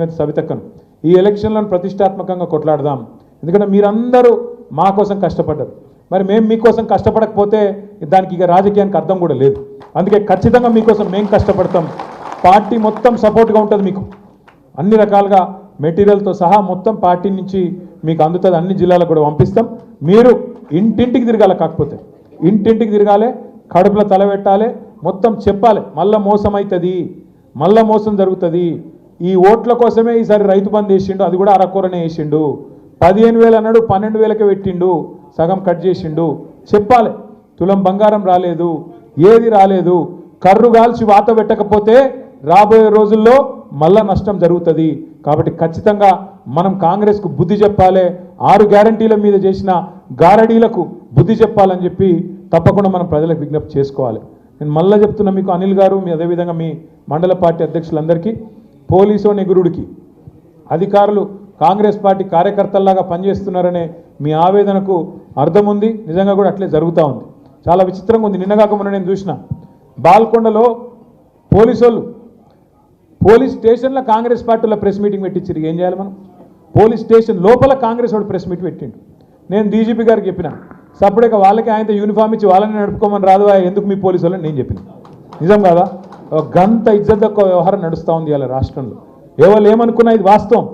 మీద సవితక్కను? ఈ ఎలక్షన్లను ప్రతిష్టాత్మకంగా కొట్లాడదాం. ఎందుకంటే మీరందరూ మా కోసం కష్టపడ్డారు. మరి మేము మీకోసం కష్టపడకపోతే దానికి ఇక రాజకీయానికి అర్థం కూడా లేదు. అందుకే ఖచ్చితంగా మీకోసం మేము కష్టపడతాం. పార్టీ మొత్తం సపోర్ట్గా ఉంటుంది మీకు. అన్ని రకాలుగా మెటీరియల్తో సహా మొత్తం పార్టీ నుంచి మీకు అందుతుంది. అన్ని జిల్లాలకు కూడా పంపిస్తాం. మీరు ఇంటింటికి తిరగాలి కాకపోతే. ఇంటింటికి తిరగాలి కడుపులో తల పెట్టాలి మొత్తం చెప్పాలి. మళ్ళీ మోసం అవుతుంది మళ్ళా మోసం జరుగుతుంది. ఈ ఓట్ల కోసమే ఈసారి రైతు బంద్ వేసిండు అది కూడా అరకూరనే వేసిండు. పదిహేను వేలు అన్నాడు పన్నెండు వేలకే పెట్టిండు సగం కట్ చేసిండు. చెప్పాలి తులం బంగారం రాలేదు ఏది రాలేదు. కర్రు గాల్చి వాత పెట్టకపోతే రాబోయే రోజుల్లో మళ్ళా నష్టం జరుగుతుంది. కాబట్టి ఖచ్చితంగా మనం కాంగ్రెస్కు బుద్ధి చెప్పాలి ఆరు గ్యారంటీల మీద చేసిన గారడీలకు బుద్ధి చెప్పాలని చెప్పి తప్పకుండా మనం ప్రజలకు విజ్ఞప్తి చేసుకోవాలి. నేను మళ్ళీ చెప్తున్నా మీకు అనిల్ గారు మీ అదేవిధంగా మీ మండల పార్టీ అధ్యక్షులందరికీ పోలీసో నిగురుడికి. అధికారులు కాంగ్రెస్ పార్టీ కార్యకర్తల్లాగా పనిచేస్తున్నారనే మీ ఆవేదనకు అర్థం ఉంది నిజంగా కూడా అట్లే జరుగుతూ ఉంది. చాలా విచిత్రంగా ఉంది. నిన్నగాక మొన్న నేను చూసిన. బాల్కొండలో పోలీసు వాళ్ళు పోలీస్ స్టేషన్లో కాంగ్రెస్ పార్టీలో ప్రెస్ మీటింగ్ పెట్టించారు ఏం చేయాలి మనం? పోలీస్ స్టేషన్ లోపల కాంగ్రెస్ వాడు ప్రెస్ మీట్ పెట్టిండు. నేను డీజీపీ గారికి చెప్పిన. సపరేట్గా వాళ్ళకి ఆయనతో యూనిఫామ్ ఇచ్చి వాళ్ళని నడుపుకోమని రాదు ఎందుకు మీ పోలీసు వాళ్ళని నేను చెప్పిన. నిజం కాదా? గంత ఇజ్జత్ వ్యవహారం నడుస్తూ ఉంది ఇలా రాష్ట్రంలో. ఎవరు ఏమనుకున్నా ఇది వాస్తవం.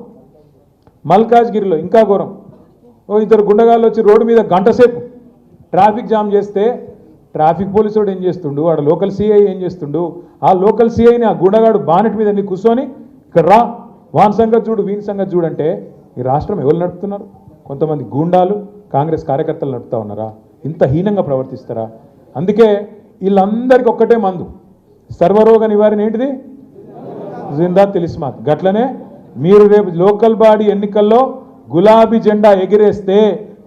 మల్కాజ్గిరిలో ఇంకా ఘోరం. ఓ ఇద్దరు గుండగాళ్ళు వచ్చి రోడ్డు మీద గంటసేపు ట్రాఫిక్ జామ్ చేస్తే ట్రాఫిక్ పోలీసు వాడు ఏం చేస్తుండు? వాడు లోకల్ సిఐ ఏం చేస్తుండు? ఆ లోకల్ సిఐని ఆ గుండగాడు బానెట్ మీద నీ కూర్చొని ఇక్కడ రా. వాన్ సంగతి చూడు వీని సంగతి చూడంటే ఈ రాష్ట్రం ఎవరు నడుపుతున్నారు? కొంతమంది గూండాలు కాంగ్రెస్ కార్యకర్తలు నడుపుతా ఉన్నారా? ఇంత హీనంగా ప్రవర్తిస్తారా? అందుకే వీళ్ళందరికీ ఒక్కటే మందు. సర్వరోగ నివారణ ఏంటిది? జిందా తెలిస్మాత్. గట్లనే మీరు రేపు లోకల్ బాడీ ఎన్నికల్లో గులాబీ జెండా ఎగిరేస్తే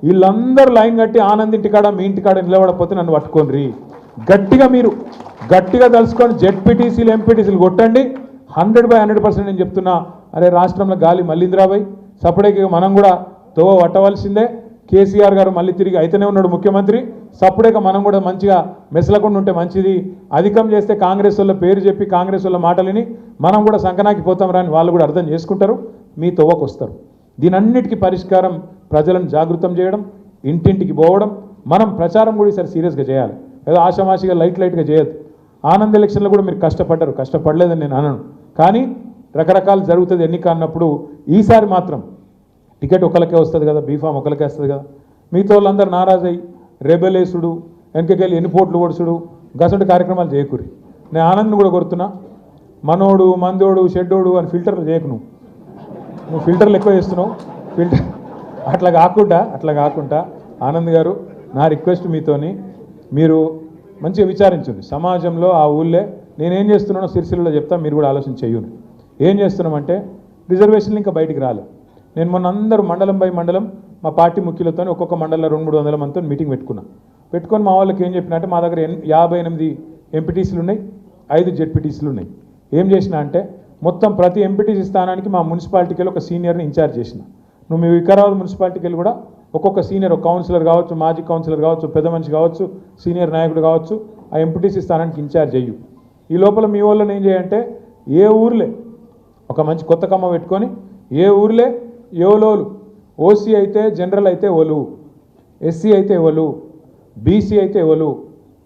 వీళ్ళందరూ లైన్ కట్టి ఆనంద్ ఇంటికాడ మీ ఇంటికాడ నిలబడకపోతే నన్ను పట్టుకోండి గట్టిగా మీరు గట్టిగా తలుసుకొని జెడ్పీటీసీలు ఎంపీటీసీలు కొట్టండి. హండ్రెడ్ బై హండ్రెడ్ పర్సెంట్ నేను చెప్తున్నా అరే రాష్ట్రంలో గాలి మళ్ళీందిరాబాయ్ సపరేట్గా మనం కూడా తోవ పట్టవలసిందే. కేసీఆర్ గారు మళ్ళీ తిరిగి అయితేనే ఉన్నాడు ముఖ్యమంత్రి. సప్పుడేక మనం కూడా మంచిగా మెసలకుండా ఉంటే మంచిది. అధికం చేస్తే కాంగ్రెస్ వాళ్ళ పేరు చెప్పి కాంగ్రెస్ వాళ్ళ మాటలని మనం కూడా సంకనాకి పోతాం రాని వాళ్ళు కూడా అర్థం చేసుకుంటారు. మీ తవ్వకు వస్తారు దీనన్నిటికీ పరిష్కారం ప్రజలను జాగృతం చేయడం ఇంటింటికి పోవడం మనం ప్రచారం కూడా ఈసారి సీరియస్గా చేయాలి. ఏదో ఆషామాషిగా లైట్ లైట్గా చేయొద్దు. ఆనంద్ ఎలక్షన్లో కూడా మీరు కష్టపడ్డారు. కష్టపడలేదని నేను అనను. కానీ రకరకాలు జరుగుతుంది ఎన్నిక అన్నప్పుడు ఈసారి మాత్రం టికెట్ ఒకరికే వస్తుంది కదా బీఫామ్ ఒకరికే వస్తుంది కదా. మిగతా వాళ్ళందరూ నారాజై రెబెలేసుడు వెనకకెళ్ళి ఎన్నిపోట్లు కొడుచుడు గసటి కార్యక్రమాలు చేయకూరి. నేను ఆనంద్ని కూడా కొడుతున్నా. మనోడు మందోడు షెడ్డోడు అని ఫిల్టర్లు చేయకు నువ్వు. నువ్వు ఫిల్టర్లు ఎక్కువ చేస్తున్నావు. ఫిల్టర్ అట్లా కాకుండా అట్లా కాకుండా ఆనంద్ గారు నా రిక్వెస్ట్ మీతోని మీరు మంచిగా విచారించండి. సమాజంలో ఆ ఊళ్ళే నేనేం చేస్తున్నానో సిరిసిల్లలో చెప్తా మీరు కూడా ఆలోచన చెయ్యండి ఏం చేస్తున్నామంటే రిజర్వేషన్లు ఇంకా బయటికి రాలే. నేను మొన్న అందరూ మండలం బై మండలం మా పార్టీ ముఖ్యులతో ఒక్కొక్క మండలంలో రెండు మూడు వందల మందితో మీటింగ్ పెట్టుకున్నా. పెట్టుకొని మా వాళ్ళకి ఏం చెప్పినట్టే మా దగ్గర యాభై ఎనిమిది ఎంపీటీసీలు ఉన్నాయి ఐదు జెడ్పీటీసీలు ఉన్నాయి. ఏం చేసిన అంటే మొత్తం ప్రతి ఎంపీటీసీ స్థానానికి మా మున్సిపాలిటీకి వెళ్ళి ఒక సీనియర్ని ఇన్ఛార్జ్ చేసిన. నువ్వు మీ వికారాబాద్ మున్సిపాలిటీకి వెళ్ళి కూడా ఒక్కొక్క సీనియర్ ఒక కౌన్సిలర్ కావచ్చు మాజీ కౌన్సిలర్ కావచ్చు పెద్ద మనిషి కావచ్చు సీనియర్ నాయకుడు కావచ్చు ఆ ఎంపీటీసీ స్థానానికి ఇన్ఛార్జ్ అయ్యు. ఈ లోపల మీ వాళ్ళని ఏం చేయంటే ఏ ఊర్లే ఒక మంచి కొత్త కమ్మ పెట్టుకొని ఏ ఊర్లే ఎవలోలు ఓసీ అయితే జనరల్ అయితే ఒలు ఎస్సీ అయితే ఒలు బీసీ అయితే ఒలు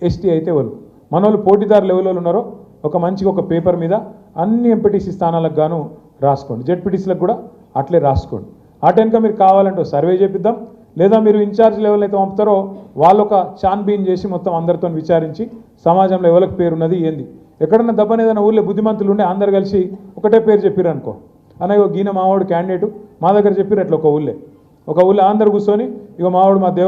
ఎస్టీ అయితే ఒలు మన వాళ్ళు పోటీదారులు ఎవరు ఉన్నారో ఒక మంచిగా ఒక పేపర్ మీద అన్ని ఎంపీటీసీ స్థానాలకు గాను రాసుకోండి. జెడ్పీటీసీలకు కూడా అట్లే రాసుకోండి. అటెన్క మీరు కావాలంటే సర్వే చేపిద్దాం. లేదా మీరు ఇన్ఛార్జ్ లెవెల్ అయితే పంపుతారో వాళ్ళు ఒక చాన్బీన్ చేసి మొత్తం అందరితో విచారించి సమాజంలో ఎవరికి పేరు ఉన్నది ఏంది. ఎక్కడన్నా దబ్బని ఏదైనా ఊళ్ళో బుద్ధిమంతులు ఉండే అందరు కలిసి ఒకటే పేరు చెప్పారు అనుకో. అనగా గీన మావాడు క్యాండిడేటు మా దగ్గర చెప్పారు అట్లా ఒక ఊళ్ళే. ఒక ఊళ్ళో అందరు కూర్చొని ఇక మావాడు మా దేవ